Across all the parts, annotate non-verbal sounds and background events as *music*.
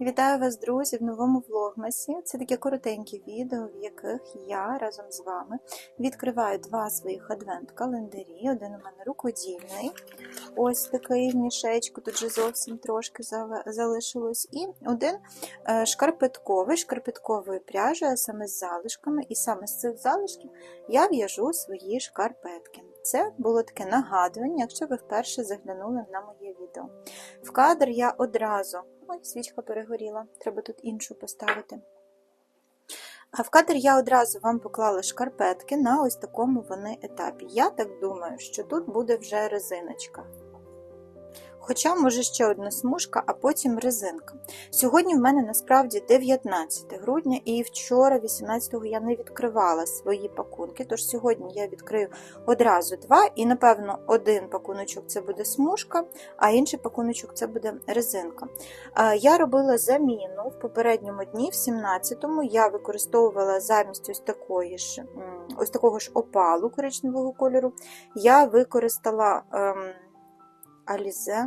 Вітаю вас, друзі, в новому влогмасі. Це таке коротеньке відео, в яких я разом з вами відкриваю два своїх адвент-календарі. Один у мене рукодільний, ось такий в мішечку, тут же зовсім трошки залишилось. І один е, шкарпетковий, шкарпеткової пряжі, саме з залишками. І саме з цих залишків я в'яжу свої шкарпетки. Це було таке нагадування, якщо ви вперше заглянули на моє відео. В кадр я одразу. Ой, свічка перегоріла, треба тут іншу поставити. А в кадр я одразу вам поклала шкарпетки на ось такому вони етапі. Я так думаю, що тут буде вже резиночка. Хоча, може, ще одна смужка, а потім резинка. Сьогодні в мене насправді 19 грудня, і вчора, 18-го, я не відкривала свої пакунки. Тож сьогодні я відкрию одразу два, і, напевно, один пакуночок це буде смужка, а інший пакуночок це буде резинка. Я робила заміну в попередньому дні, в 17-му, я використовувала замість ось такої ж ось такого ж опалу коричневого кольору. Я використала ем, алізе.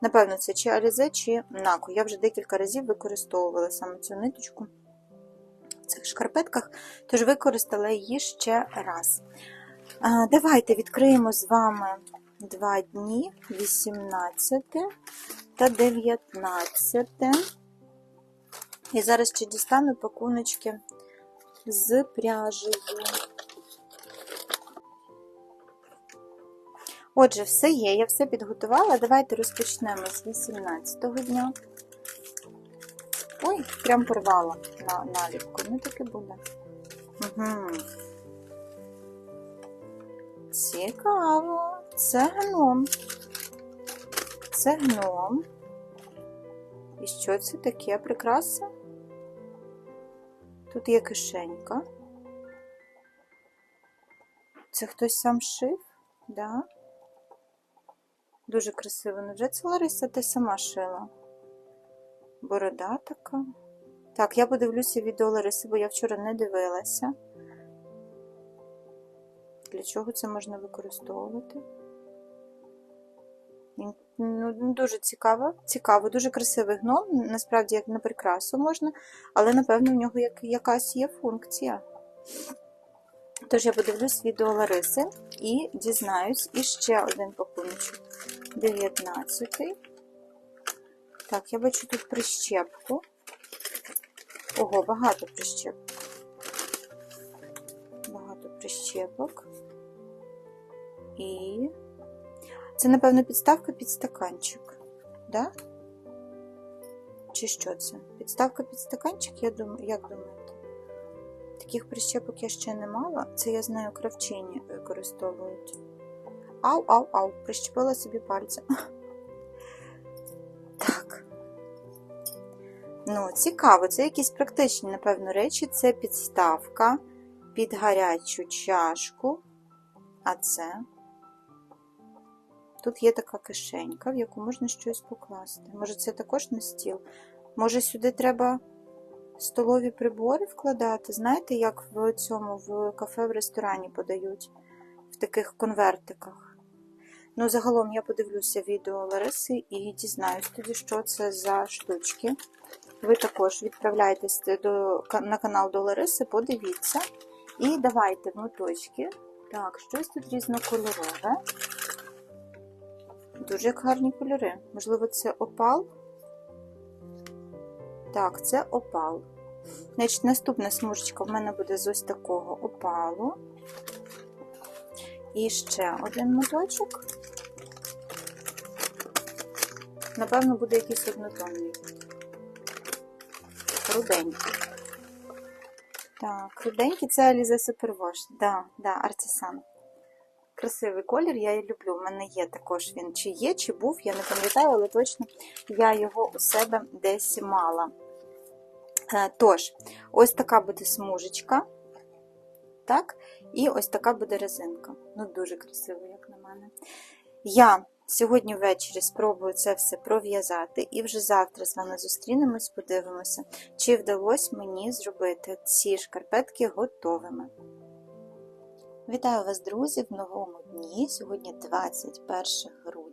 Напевно, це чи алізе, чи нако. Я вже декілька разів використовувала саме цю ниточку в цих шкарпетках, тож використала її ще раз. Давайте відкриємо з вами два дні, 18 та 19. І зараз ще дістану пакуночки з пряжею. Отже, все є, я все підготувала. Давайте розпочнемо з 18-го дня. Ой, прям порвала на наліпку. Ну таке буде. Угу. Цікаво. Це гном. Це гном. І що це таке прикраса? Тут є кишенька. Це хтось сам шив? Да? Дуже красиво. Невже це Лариса ти сама шила? Борода така. Так, я подивлюся відео Лариси, бо я вчора не дивилася. Для чого це можна використовувати? Ну, дуже цікаво, цікаво, дуже красивий гном, насправді, як на прикрасу можна, але, напевно, в нього як, якась є функція. Тож я подивлюсь відео Лариси і дізнаюсь іще один пакуночок. 19. Так, я бачу тут прищепку. Ого, багато прищепок. Багато прищепок. І це, напевно, підставка під стаканчик. Да? Чи що це? Підставка під стаканчик, я думаю, як думаєте? Таких прищепок я ще не мала. Це я знаю, кравчині використовують. Ау, ау, ау, прищепила собі пальцем. *laughs* Так. Ну, цікаво, це якісь практичні, напевно, речі. Це підставка під гарячу чашку. А це. Тут є така кишенька, в яку можна щось покласти. Може, це також на стіл? Може, сюди треба столові прибори вкладати? Знаєте, як в цьому в кафе в ресторані подають в таких конвертиках? Ну, загалом я подивлюся відео Лариси і дізнаюсь тоді, що це за штучки. Ви також відправляйтесь до, на канал до Лариси, подивіться. І давайте моточки. Так, щось тут різнокольорове. Дуже гарні кольори. Можливо, це опал? Так, це опал. Значить, наступна смужечка в мене буде з ось такого опалу. І ще один моточок. Напевно, буде якийсь однотонний. Руденький. Так, руденький це Алізе Супервош. Да, да, Артисан. Красивий колір, я її люблю. У мене є також він, чи є, чи був, я не пам'ятаю, але точно я його у себе десь мала. Е, Тож, ось така буде смужечка. Так, і ось така буде резинка. Ну, дуже красиво, як на мене. Я сьогодні ввечері спробую це все пров'язати, і вже завтра з вами зустрінемось, подивимося, чи вдалося мені зробити ці шкарпетки готовими. Вітаю вас, друзі, в новому дні. Сьогодні 21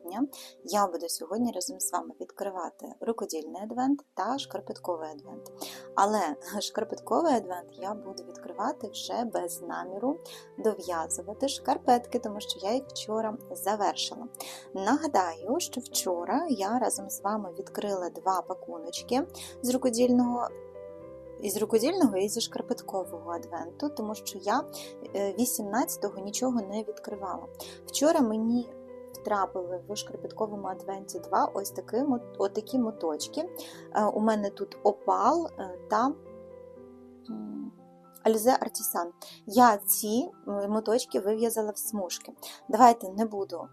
грудня. я буду сьогодні разом з вами відкривати рукодільний адвент та шкарпетковий адвент. Але *laughs* шкарпетковий адвент я буду відкривати вже без наміру дов'язувати шкарпетки, тому що я їх вчора завершила. Нагадаю, що вчора я разом з вами відкрила два пакуночки з рукодільного. Із рукодільного і зі шкарпеткового адвенту, тому що я 18-го нічого не відкривала. Вчора мені втрапили в шкарпетковому адвенті два ось такі, мо- такі моточки. Е, У мене тут опал е, та Альзе Артісан. Я ці моточки вив'язала в смужки. Давайте не буду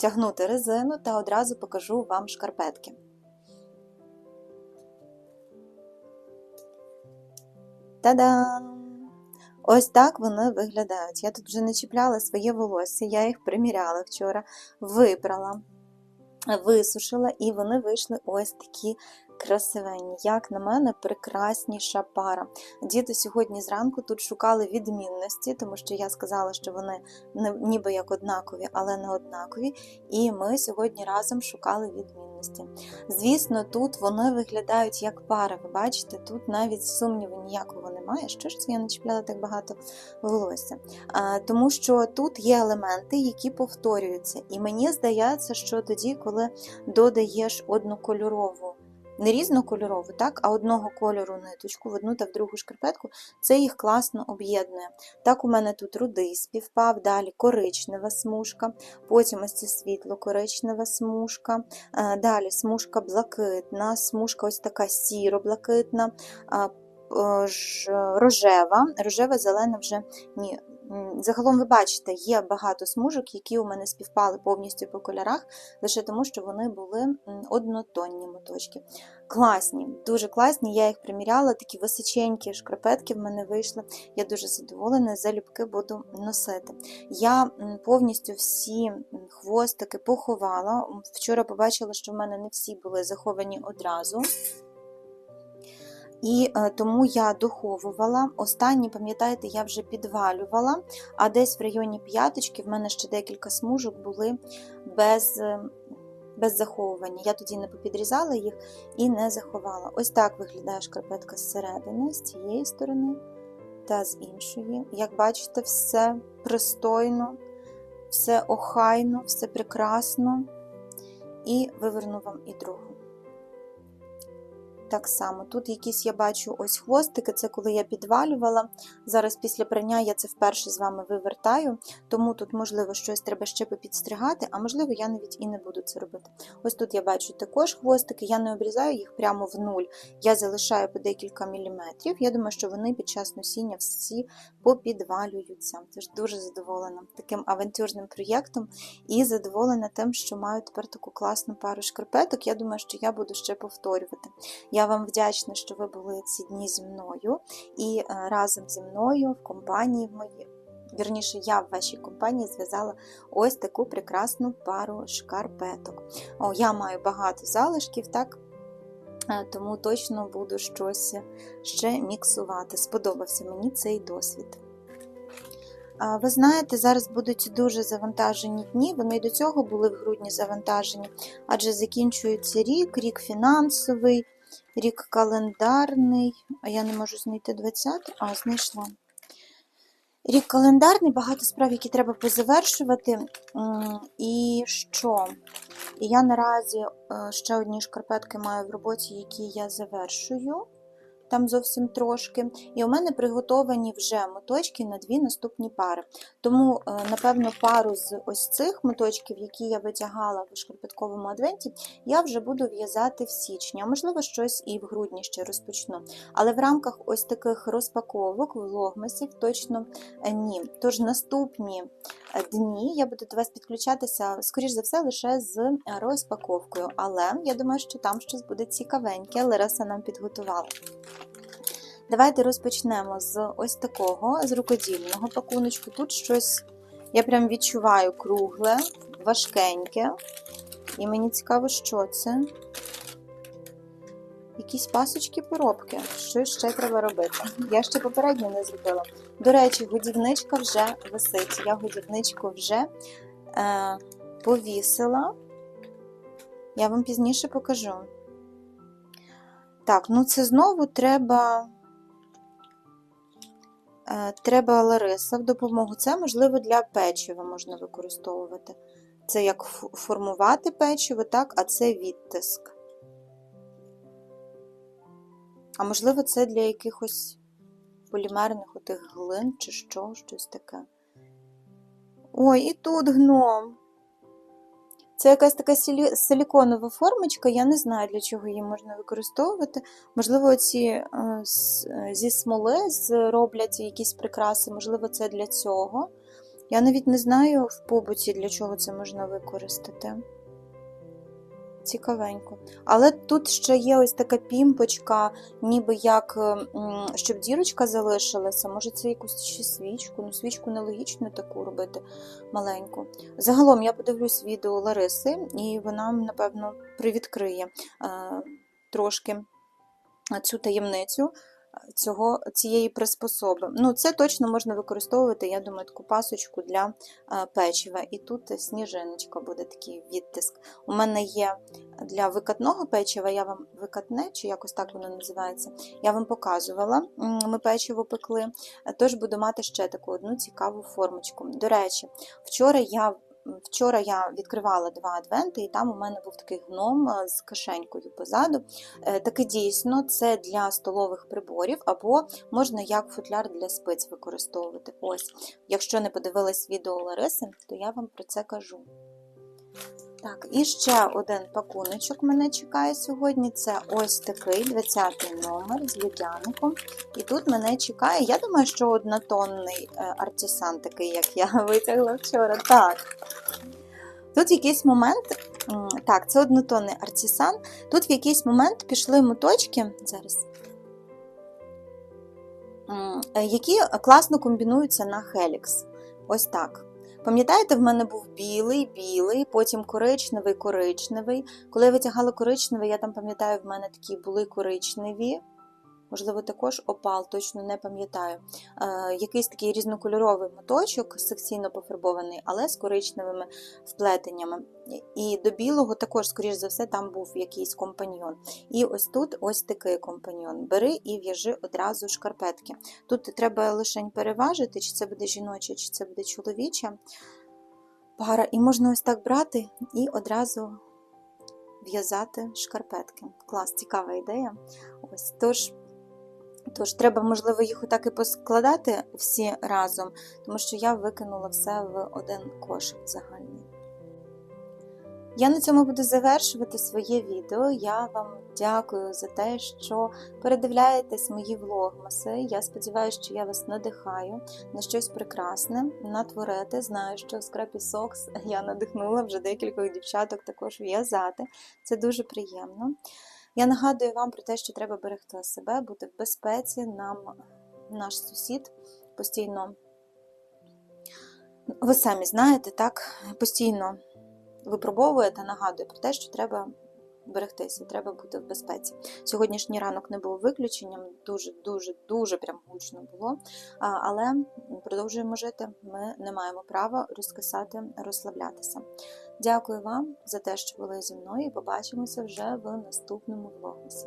тягнути резину та одразу покажу вам шкарпетки. Та-дам! Ось так вони виглядають. Я тут вже не чіпляла своє волосся, я їх приміряла вчора, випрала, висушила, і вони вийшли ось такі красивенні. Як на мене, прекрасніша пара. Діти сьогодні зранку тут шукали відмінності, тому що я сказала, що вони ніби як однакові, але не однакові. І ми сьогодні разом шукали відмінності. Звісно, тут вони виглядають як пара. Ви бачите, тут навіть сумніву ніякого немає. Що ж це я начіпляла так багато волосся? А, тому що тут є елементи, які повторюються. І мені здається, що тоді, коли додаєш однокольорову. Не різнокольорову, так, а одного кольору ниточку в одну та в другу шкарпетку, це їх класно об'єднує. Так, у мене тут рудий співпав, далі коричнева смужка, потім ось це світло-коричнева смужка, Е, Далі смужка блакитна, смужка ось така сіро-блакитна, е, рожева, рожева, зелена вже ні. Загалом ви бачите, є багато смужок, які у мене співпали повністю по кольорах, лише тому, що вони були однотонні моточки. Класні, дуже класні. Я їх приміряла, такі височенькі шкарпетки в мене вийшли. Я дуже задоволена, залюбки буду носити. Я повністю всі хвостики поховала. Вчора побачила, що в мене не всі були заховані одразу. І е, тому я доховувала. Останні, пам'ятаєте, я вже підвалювала, а десь в районі п'яточки в мене ще декілька смужок були без, е, без заховування. Я тоді не попідрізала їх і не заховала. Ось так виглядає шкарпетка зсередини, з цієї сторони та з іншої. Як бачите, все пристойно, все охайно, все прекрасно. І виверну вам і другу. Так само, тут якісь я бачу ось хвостики, це коли я підвалювала. Зараз після прання я це вперше з вами вивертаю, тому тут, можливо, щось треба ще попідстригати, а можливо, я навіть і не буду це робити. Ось тут я бачу також хвостики, я не обрізаю їх прямо в нуль. Я залишаю по декілька міліметрів. Я думаю, що вони під час носіння всі попідвалюються. Тож дуже задоволена таким авантюрним проєктом і задоволена тим, що маю тепер таку класну пару шкарпеток. Я думаю, що я буду ще повторювати. Я вам вдячна, що ви були ці дні зі мною і е, разом зі мною в компанії в моїй. Вірніше, я в вашій компанії зв'язала ось таку прекрасну пару шкарпеток. О, я маю багато залишків, так? Е, Тому точно буду щось ще міксувати. Сподобався мені цей досвід. Ви знаєте, зараз будуть дуже завантажені дні. Вони до цього були в грудні завантажені, адже закінчується рік, рік фінансовий, рік календарний. А я не можу знайти 20, а знайшла. Рік календарний, багато справ, які треба позавершувати. І що? І я наразі е, ще одні шкарпетки маю в роботі, які я завершую. Там зовсім трошки. І у мене приготовані вже моточки на дві наступні пари. Тому, е, напевно, пару з ось цих моточків, які я витягала в шкарпетковому адвенті, я вже буду в'язати в січні, а можливо, щось і в грудні ще розпочну. Але в рамках ось таких розпаковок, влогмасів точно е, ні. Тож наступні е, дні я буду до вас підключатися, скоріш за все, лише з розпаковкою. Але я думаю, що там щось буде цікавеньке, Лариса нам підготувала. Давайте розпочнемо з ось такого, з рукодільного пакуночку. Тут щось, я прям відчуваю кругле, важкеньке. І мені цікаво, що це. Якісь пасочки поробки. Що ще треба робити? Я ще попередньо не зробила. До речі, годівничка вже висить. Я годівничку вже е, повісила. Я вам пізніше покажу. Так, ну це знову треба. Е, Треба Лариса в допомогу. Це, можливо, для печива можна використовувати. Це як формувати печиво, так, а це відтиск. А можливо, це для якихось полімерних отих глин чи що, щось таке. Ой, і тут гном. Це якась така силі- силіконова формочка, я не знаю, для чого її можна використовувати. Можливо, ці е, е, зі смоли зроблять роблять якісь прикраси, можливо, це для цього. Я навіть не знаю в побуті, для чого це можна використати. Цікавенько. Але тут ще є ось така пімпочка, ніби як, е, щоб дірочка залишилася. Може, це якусь ще свічку. Ну, свічку нелогічно таку робити маленьку. Загалом я подивлюсь відео Лариси, і вона, напевно, привідкриє е, трошки цю таємницю цього, цієї приспособи. Ну, це точно можна використовувати, я думаю, таку пасочку для е, печива. І тут сніжиночка буде такий відтиск. У мене є для викатного печива, я вам викатне, чи якось так воно називається, я вам показувала. Ми печиво пекли. Е, Тож буду мати ще таку одну цікаву формочку. До речі, вчора я. Вчора я відкривала два адвенти, і там у мене був такий гном е, з кишенькою позаду. Е, Таке дійсно це для столових приборів, або можна як футляр для спиць використовувати. Ось, якщо не подивились відео Лариси, то я вам про це кажу. Так, і ще один пакуночок мене чекає сьогодні. Це ось такий 20-й номер з людяником. І тут мене чекає, я думаю, що однотонний е, артисан, такий, як я *laughs* витягла вчора. Так. Тут якийсь момент, так, це однотонний артисан. Тут в якийсь момент пішли моточки. Зараз. е, Які класно комбінуються на Helix. Ось так. Пам'ятаєте, в мене був білий, білий, потім коричневий, коричневий. Коли я витягала коричневий, я там пам'ятаю, в мене такі були коричневі. Можливо, також опал, точно не пам'ятаю. Е, якийсь такий різнокольоровий моточок, секційно пофарбований, але з коричневими вплетеннями. І до білого також, скоріш за все, там був якийсь компаньйон. І ось тут ось такий компаньйон. Бери і в'яжи одразу шкарпетки. Тут треба лише переважити, чи це буде жіноча, чи це буде чоловіча пара. І можна ось так брати і одразу в'язати шкарпетки. Клас, цікава ідея. Ось тож. Тож треба, можливо, їх отак і поскладати всі разом, тому що я викинула все в один кошик загальний. Я на цьому буду завершувати своє відео. Я вам дякую за те, що передивляєтесь мої влогмаси. Я сподіваюся, що я вас надихаю на щось прекрасне, натворити. Знаю, що Scrappy Socks я надихнула вже декількох дівчаток також в'язати. Це дуже приємно. Я нагадую вам про те, що треба берегти себе, бути в безпеці. Нам наш сусід постійно, ви самі знаєте, так, постійно випробовує та нагадує про те, що треба берегтися, треба бути в безпеці. Сьогоднішній ранок не був виключенням, дуже, дуже, дуже прям гучно було. Але продовжуємо жити. Ми не маємо права розкисати, розслаблятися. Дякую вам за те, що були зі мною, і побачимося вже в наступному влогмасі.